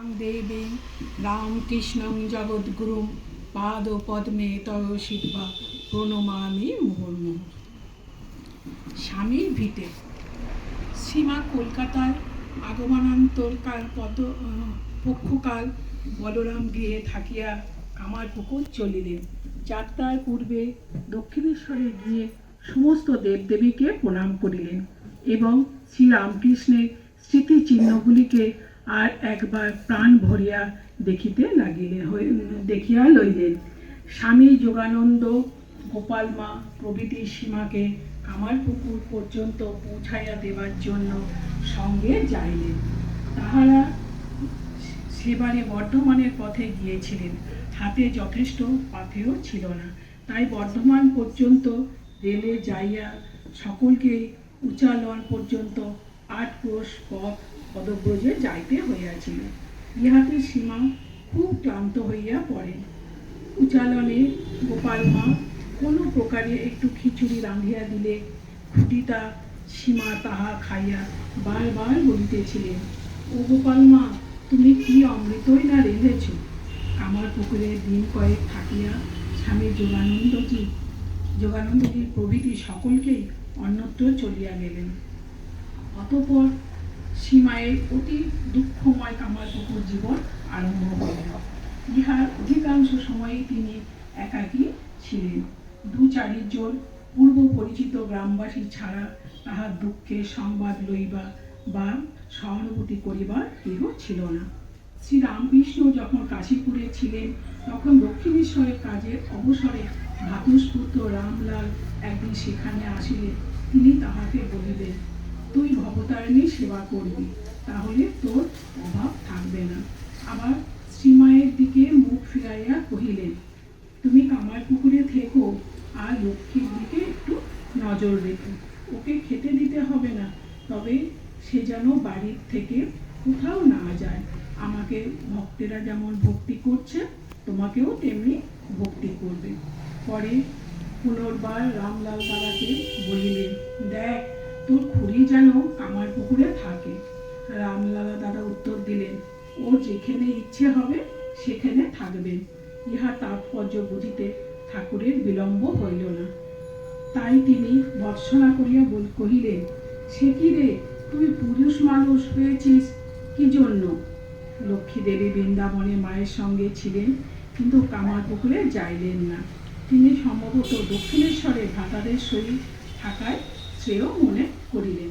তাং দেবী রামকৃষ্ণং জগদ্গুরুম, পাদ পদ্মে তয় শিবা, প্রণমামি মুহুর্মুহু। স্বামীর ভিটে। সীমা কলকাতার আগমনান্তরকাল পদ পক্ষকাল বলরাম গৃহে থাকিয়া আমার পুকুর চলিলেন। যাত্রার পূর্বে দক্ষিণেশ্বরে গিয়ে সমস্ত দেবদেবীকে প্রণাম করিলেন এবং শ্রীরামকৃষ্ণের স্মৃতিচিহ্নগুলিকে আর একবার প্রাণ ভরিয়া দেখিতে লাগিলেন দেখিয়া লইলেন। স্বামী যোগানন্দ গোপাল মা প্রভৃতি সীমাকে কামারপুকুর পর্যন্ত পৌঁছাইয়া দেবার জন্য সঙ্গে যাইলেন। তাহারা সেবারে বর্ধমানের পথে গিয়েছিলেন। হাতে যথেষ্ট পাথেও ছিল না। তাই বর্ধমান পর্যন্ত রেলে যাইয়া সকলকে উচালন পর্যন্ত আট ক্রোশ পথ পদব্রজে যাইতে হইয়াছিল। ইহাতে সীমা খুব ক্লান্ত হইয়া পড়ে। উচালনে গোপাল মা কোনো প্রকারে একটু খিচুড়ি রাঁধিয়া দিলে খুঁটিটা সীমা তাহা খাইয়া বারবার বলিতেছিলেন, ও গোপাল মা তুমি কি অমৃতই না রেঁধেছ? আমার পুকুরে দিন কয়েক থাকিয়া স্বামী যোগানন্দজি যোগানন্দজি প্রভৃতি সকলকেই অন্যত্র চলিয়া গেলেন। অতঃপর সীমায়ের অতি দুঃখময় কামারপুকুর জীবন আরম্ভ হইল। ইহার অধিকাংশ সময়ই তিনি একাকী ছিলেন। দু চারিজন পূর্ব পরিচিত গ্রামবাসী ছাড়া তাহার দুঃখের সংবাদ লইবা বা সহানুভূতি করিবার কেহ ছিল না। শ্রী রামকৃষ্ণ যখন কাশীপুরে ছিলেন, তখন দক্ষিণেশ্বরের কাজের অবসরে ভাতুষপুত্র রামলাল একদিন সেখানে আসিলে, তিনি তাহাকে বলিলেন তুই ভবতারিণী সেবা করবি, তাহলে তোর অভাব থাকবে না। আবার শ্রীমায়ের দিকে মুখ ফিরাইয়া কহিলেন, তুমি কামার পুকুরে থেকো, আর লক্ষ্মীর দিকে একটু নজর রেখো। ওকে খেতে দিতে হবে না, তবে সে যেন বাড়ির থেকে কোথাও না যায়। আমাকে ভক্তেরা যেমন ভক্তি করছে, তোমাকেও তেমনি ভক্তি করবে। পরে পুনর্বার রামলাল দাদাকে বলিলেন তোর খুড়ি যেন কামার পুকুরে থাকে। রামলালা দাদা উত্তর দিলেন, ও যেখানে ইচ্ছে হবে, সেখানে থাকবেন। ইহা তাৎপর্য বুঝিতে ঠাকুরের বিলম্ব হইল না। তাই তিনি ভর্সনা করিয়া কহিলেন, সে কি রে? তুই পুরুষ মানুষ হয়েছিস, কি জন্য? লক্ষ্মী দেবী বৃন্দাবনে মায়ের সঙ্গে ছিলেন, কিন্তু কামার পুকুরে যাইলেন না। তিনি সম্ভবত দক্ষিণেশ্বরে ভ্রাতাদের সহিত থাকায় শ্রেয় মনে করিলেন।